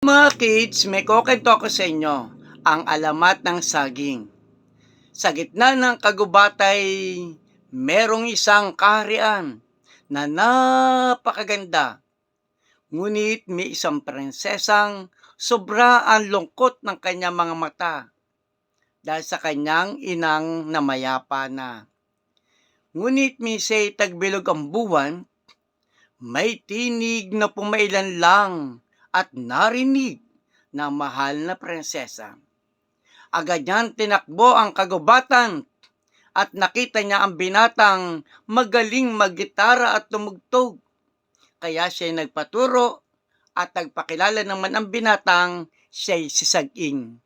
Mga kids, may kukento ko sa inyo ang alamat ng saging. Sa gitna ng kagubatay, merong isang kaharian na napakaganda. Ngunit may isang prinsesang sobra ang lungkot ng kanyang mga mata dahil sa kanyang inang namayapa na. Ngunit misay tagbilog ang buwan, may tinig na pumailan lang at narinig na mahal na prinsesa. Agad niyan tinakbo ang kagubatan at nakita niya ang binatang magaling maggitara at tumugtog. Kaya siya nagpaturo at nagpakilala naman ang binatang siya'y si Saging.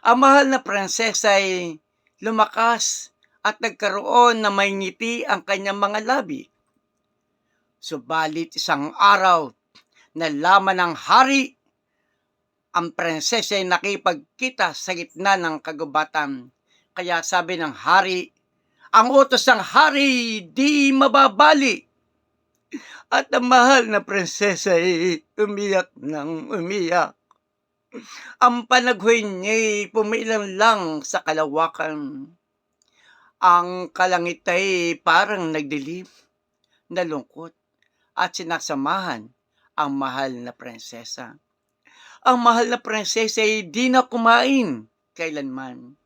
Ang mahal na prinsesa ay lumakas at nagkaroon na may ngiti ang kanyang mga labi. Subalit isang araw, nalaman ng hari ang prinsesa ay nakipagkita sa gitna ng kagubatan. Kaya sabi ng hari, ang utos ng hari di mababali. At ang mahal na prinsesa ay umiyak ng umiyak. Ang panaghoy niya'y pumilang lang sa kalawakan. Ang kalangit ay parang nagdilim, nalungkot, at sinasamahan ang mahal na prinsesa. Ang mahal na prinsesa ay di na kumain kailanman.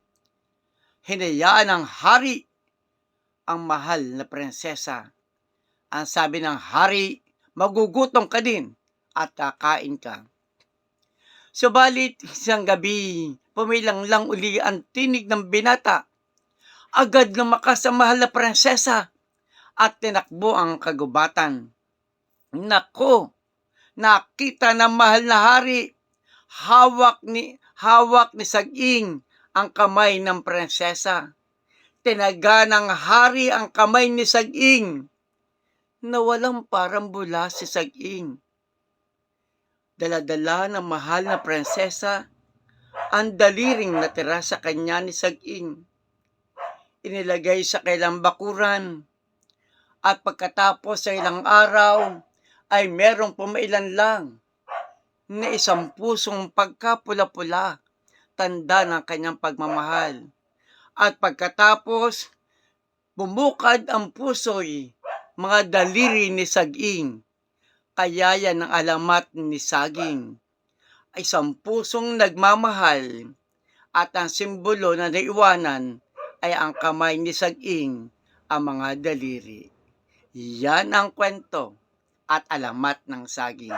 Hinayaan ng hari ang mahal na prinsesa. Ang sabi ng hari, magugutom ka din at kakain ka. Subalit isang gabi, pumilang lang uli ang tinig ng binata. Agad lumakas ang mahal na prinsesa at tinakbo ang kagubatan. Nako, nakita ng mahal na hari, hawak ni hawak ni Saging ang kamay ng prinsesa. Tinaga ng hari ang kamay ni Saging. Nawalang parang bula si Saging. Daladala ng mahal na prinsesa ang daliring natira sa kanya ni Saging. Inilagay sa kailang bakuran at pagkatapos sa ilang araw ay merong pumailan lang na isang pusong pagkapula-pula, tanda ng kanyang pagmamahal. At pagkatapos, bumukad ang puso'y mga daliri ni Saging. Kaya yan ang alamat ni Saging. Isang pusong nagmamahal at ang simbolo na naiwanan ay ang kamay ni Saging, ang mga daliri. Yan ang kwento at alamat ng saging.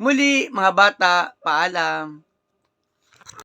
Muli, mga bata, paalam.